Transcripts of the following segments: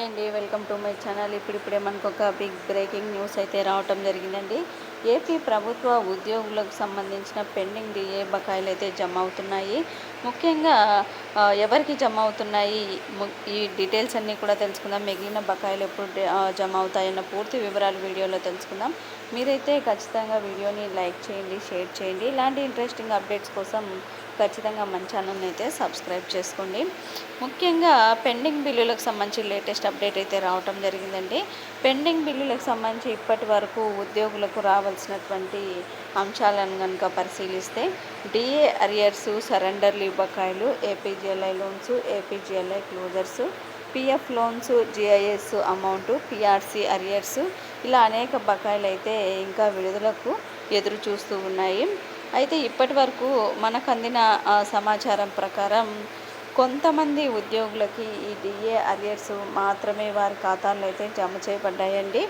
అండి welcome to my channel. ఇప్పుడిప్పుడే మనకు ఒక బిగ్ బ్రేకింగ్ న్యూస్ అయితే రావటం జరిగిందండి. ఏపీ ప్రభుత్వ ఉద్యోగులకు సంబంధించిన పెండింగ్ డిఏ బకాయిలు అయితే జమ అవుతున్నాయి ముఖ్యంగా ఎవరికి జమ అవుతున్నాయి ఈ డీటెయిల్స్ అన్నీ కూడా తెలుసుకుందాం. మిగిలిన బకాయిలు ఎప్పుడు జమ అవుతాయన్న పూర్తి వివరాలు వీడియోలో తెలుసుకుందాం. మీరైతే ఖచ్చితంగా వీడియోని లైక్ చేయండి షేర్ చేయండి. ఇలాంటి ఇంట్రెస్టింగ్ అప్డేట్స్ కోసం ఖచ్చితంగా మన ఛానల్ని అయితే సబ్స్క్రైబ్ చేసుకోండి. ముఖ్యంగా పెండింగ్ బిల్లులకు సంబంధించి లేటెస్ట్ అప్డేట్ అయితే రావటం జరిగిందండి. పెండింగ్ బిల్లులకు సంబంధించి ఇప్పటి వరకు ఉద్యోగులకు రావాల్సినటువంటి అంశాలను కనుక పరిశీలిస్తే డిఏ అరియర్స్ సరెండర్ బకాయిలు APGLI loans APGLI closures PF loans GIS amount PRC arrears ఇలా అనేక బకాయిలు అయితే ఇంకా విడుదలకు ఎదురు చూస్తూ ఉన్నాయి. అయితే ఇప్పటి వరకు మనకు అందిన సమాచారం ప్రకారం కొంతమంది ఉద్యోగులకి ఈ డిఏ అరియర్స్ మాత్రమే వారి ఖాతాల్లో అయితే జమ చేయబడ్డాయండి.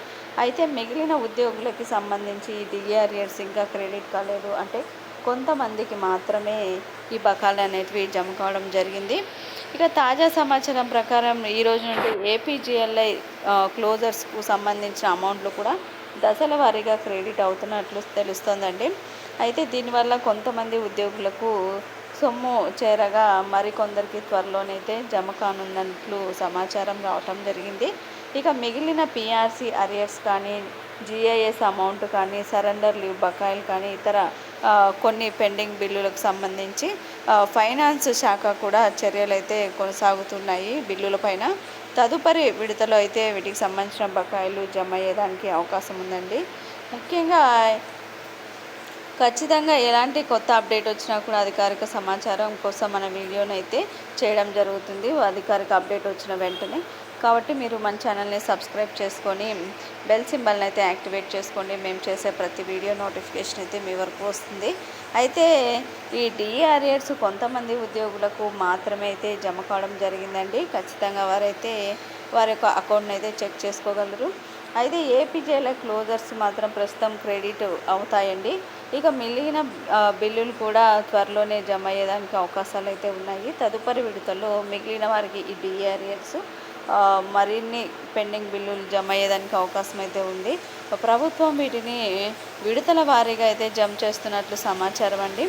అయితే మిగిలిన ఉద్యోగులకి సంబంధించి ఈ డిఏ అరియర్స్ ఇంకా క్రెడిట్ కాలేదు అంటే కొంతమందికి మాత్రమే ఈ బకాలు అనేటివి జమ కావడం జరిగింది. ఇక తాజా సమాచారం ప్రకారం ఈ రోజు నుండి ఏపీజిఎల్ఐ క్లోజర్స్కు సంబంధించిన అమౌంట్లు కూడా దశల వారీగా క్రెడిట్ అవుతున్నట్లు తెలుస్తోందండి. అయితే దీనివల్ల కొంతమంది ఉద్యోగులకు సొమ్ము చేరగా మరికొందరికి త్వరలోనైతే జమ కానున్నట్లు సమాచారం రావటం జరిగింది. ఇక మిగిలిన పీఆర్సీ అరియర్స్ కానీ జిఐఎస్ అమౌంట్ కానీ సరెండర్ లీవ్ బకాయిలు కానీ ఇతర కొన్ని పెండింగ్ బిల్లులకు సంబంధించి ఫైనాన్స్ శాఖ కూడా చర్యలు అయితే కొనసాగుతున్నాయి బిల్లులపైన తదుపరి విడతలో అయితే వీటికి సంబంధించిన బకాయిలు జమ అయ్యేదానికి అవకాశం ఉందండి. ముఖ్యంగా ఖచ్చితంగా ఎలాంటి కొత్త అప్డేట్ వచ్చినా కూడా అధికారిక సమాచారం కోసం మన వీడియోని అయితే చేయడం జరుగుతుంది. అధికారిక అప్డేట్ వచ్చిన వెంటనే. కాబట్టి మీరు మన ఛానల్ని సబ్స్క్రైబ్ చేసుకొని బెల్ సింబల్ని అయితే యాక్టివేట్ చేసుకోండి. మేము చేసే ప్రతి వీడియో నోటిఫికేషన్ అయితే మీ వరకు వస్తుంది. అయితే ఈ డిఆర్ఏర్స్ కొంతమంది ఉద్యోగులకు మాత్రమే అయితే జమ కావడం జరిగిందండి. ఖచ్చితంగా వారైతే వారి యొక్క అకౌంట్ని అయితే చెక్ చేసుకోగలరు. అయితే ఏపీజేల క్లోజర్స్ మాత్రం ప్రస్తుతం క్రెడిట్ అవుతాయండి. ఇక మిగిలిన బిల్లులు కూడా త్వరలోనే జమ అయ్యేదానికి అవకాశాలు అయితే ఉన్నాయి. తదుపరి విడతల్లో మిగిలిన వారికి ఈ డిఆర్ఎస్ మరిన్ని పెండింగ్ బిల్లులు జమ అయ్యేదానికి అవకాశం అయితే ఉంది. ప్రభుత్వం వీటిని విడతల వారీగా అయితే జమ చేస్తున్నట్లు సమాచారం అండి.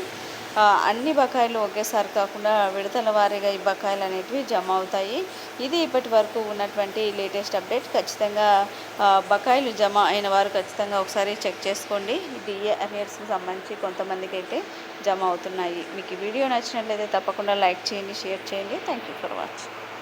అన్ని బకాయిలు ఒకేసారి కాకుండా విడతల వారీగా ఈ బకాయిలు అనేటివి జమ అవుతాయి. ఇది ఇప్పటి వరకు ఉన్నటువంటి లేటెస్ట్ అప్డేట్. ఖచ్చితంగా బకాయిలు జమ అయిన వారు ఖచ్చితంగా ఒకసారి చెక్ చేసుకోండి. డిఏ అరియర్స్కి సంబంధించి కొంతమందికి అయితే జమ అవుతున్నాయి. మీకు ఈ వీడియో నచ్చినట్లయితే తప్పకుండా లైక్ చేయండి షేర్ చేయండి. Thank you for watching